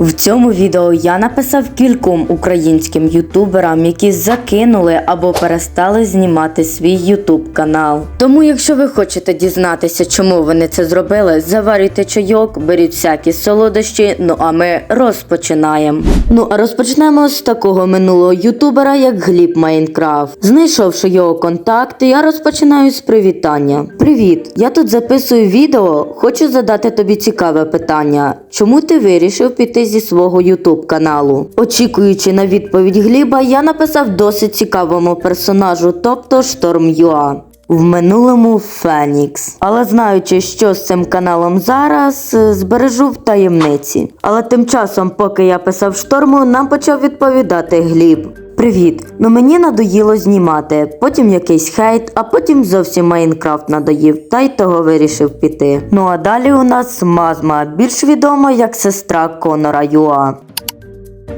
В цьому відео я написав кільком українським ютуберам, які закинули або перестали знімати свій ютуб канал. Тому, якщо ви хочете дізнатися, чому вони це зробили, заварюйте чайок, беріть всякі солодощі. Ну а ми розпочинаємо. Ну а розпочнемо з такого минулого ютубера, як Гліб Майнкрафт. Знайшовши його контакти, я розпочинаю з привітання. Привіт! Я тут записую відео. Хочу задати тобі цікаве питання. Чому ти вирішив піти зі свого ютуб каналу? Очікуючи на відповідь Гліба, я написав досить цікавому персонажу, тобто Шторм Юа. В минулому Фенікс. Але знаючи, що з цим каналом зараз, е, збережу в таємниці. Але тим часом, поки я писав шторму, нам почав відповідати Гліб. Привіт, ну мені надоїло знімати, потім якийсь хейт, а потім зовсім Майнкрафт надоїв, та й того вирішив піти. Ну а далі у нас Мазма, більш відома як сестра Конора Юа.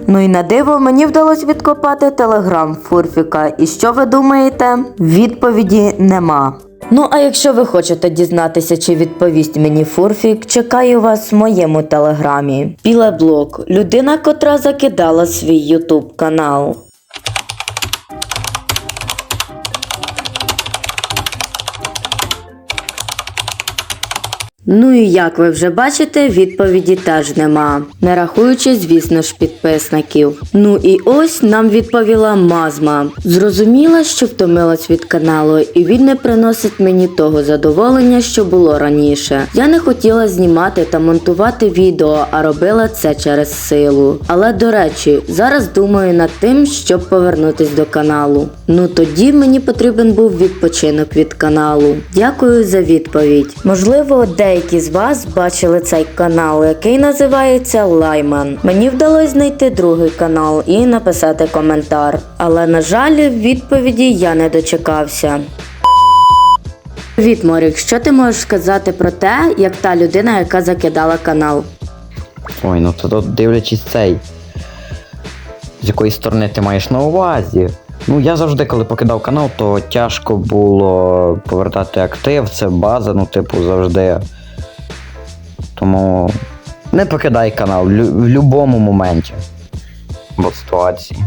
Ну і на диво мені вдалося відкопати телеграм Фурфіка. І що ви думаєте? Відповіді нема. Ну, а якщо ви хочете дізнатися, чи відповість мені Фурфік, чекаю вас в моєму телеграмі. Пілеблок людина, котра закидала свій ютуб канал. Ну і як ви вже бачите, відповіді теж нема, не рахуючи, звісно ж, підписників. Ну і ось нам відповіла Мазма. Зрозуміла, що втомилась від каналу, і він не приносить мені того задоволення, що було раніше. Я не хотіла знімати та монтувати відео, а робила це через силу. Але до речі, зараз думаю над тим, щоб повернутись до каналу. Ну тоді мені потрібен був відпочинок від каналу. Дякую за відповідь. Можливо, деякі з вас бачили цей канал, який називається Лайман. Мені вдалося знайти другий канал і написати коментар. Але на жаль, відповіді я не дочекався. Привіт, Морік, що ти можеш сказати про те, як та людина, яка закидала канал? Ой, ну то дивлячись цей. З якої сторони ти маєш на увазі? Ну, я завжди, коли покидав канал, то тяжко було повертати актив, це база, ну, типу, завжди. Тому не покидай канал в, в будь-якому моменті. Бо ситуації.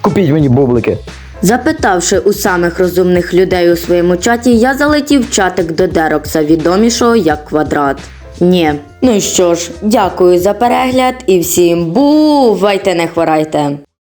Купіть мені бублики. Запитавши у самих розумних людей у своєму чаті, я залетів в чатик до Дерокса, відомішого як квадрат. Ні. Ну що ж, дякую за перегляд і всім бувайте, не хворайте.